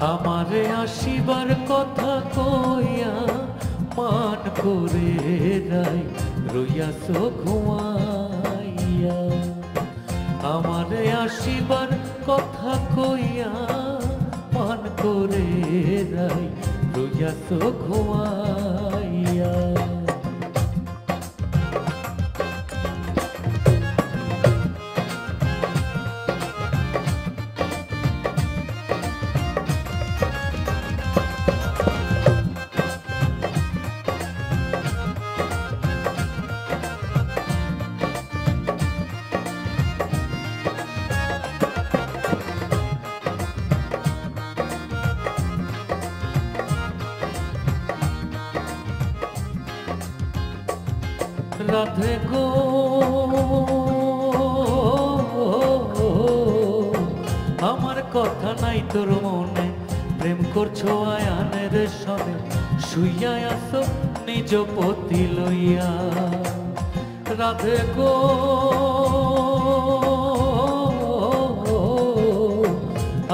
আমারে আসিবার কথা কইয়া মান করে নাই, রইয়াছ ঘুমাইয়া। আমারে আসিবার কথা কইয়া মান করে নাই, রইয়াছ ঘুমাইয়া। রাধে গো। আমার কথা নাই তোর মনে। প্রেম করছ আয়ানের সনে শুইয়া আসো নিজ পতি লইয়া। রাধে গো।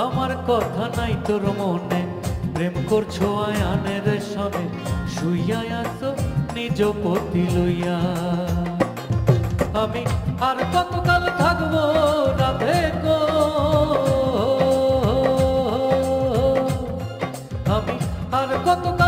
আমার কথা নাই তোর মনে। প্রেম করছ আয়ানের সনে শুইয়া আসো নিজ পতি লইয়া। আমি আর কতকাল থাকব রাধে গো আমি আর কতকাল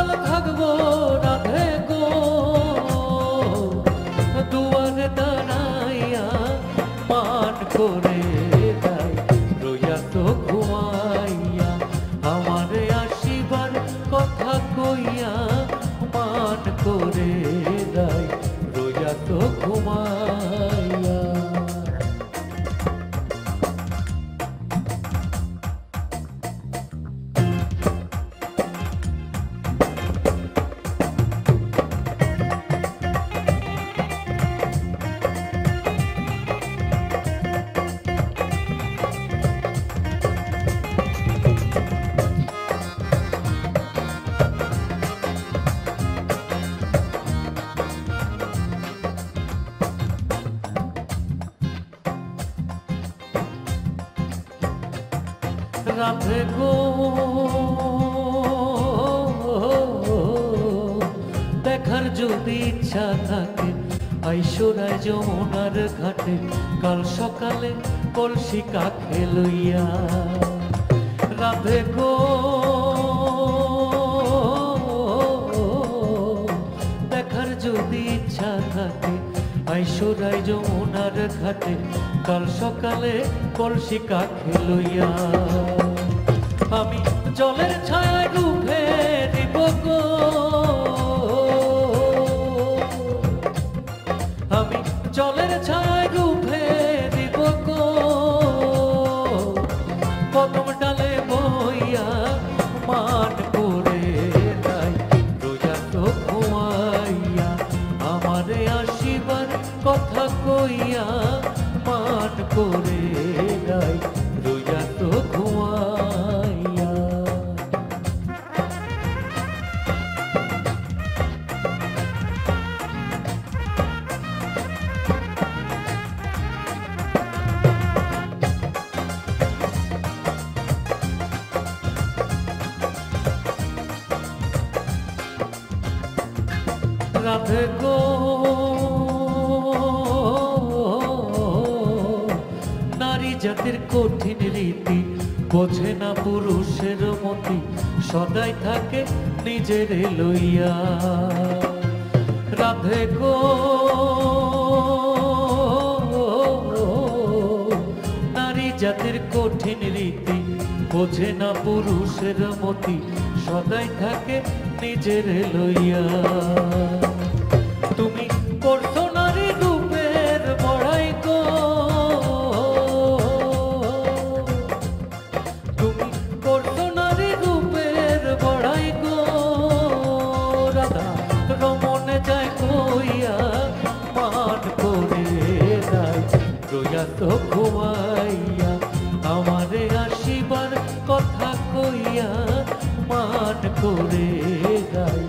রাধে গো। দেখার যদি ইচ্ছা থাকে আইসরায় যমুনার ঘাটে, কাল সকালে কলসি কাকে লইয়া। রাধে গো। দেখার যদি ইচ্ছা থাকে আইসরায় যমুনার ঘাটে, কাল সকালে কলসি কাকে লইয়া। আমি জলের ছায় দিব আমি জলের ছায় ডুবে দিব কদম ডালে বইয়া মান করে নাই, রোজা তো ঘুমাইয়া আমারে আসিবার কথা কইয়া মান করে রাধে নারী জাতির কঠিন রীতি, বোঝে না পুরুষের মতি, সদাই থাকে নিজের লইয়া। রাধে গো। নারী জাতির কঠিন রীতি, বোঝে না পুরুষের মতি, সদাই থাকে নিজের লইয়া। তুমি করছ নারী রূপের বড়াই গো। তুমি করছ নারী রূপের বড়াই গো। রাধা রমনে যায় কইয়া মান করে নাই রইয়া তো ঘুমাইয়া আমারে আসিবার কথা কইয়া মান করে নাই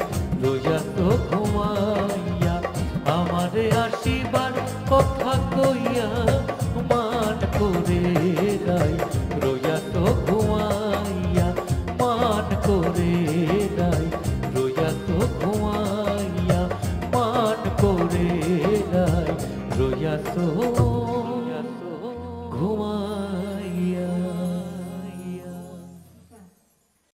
করে দাই রোজা তো ঘুমাইয়া পান করে দাই রোজা তো ঘুমাইয়া পান করে দাই রোজা তো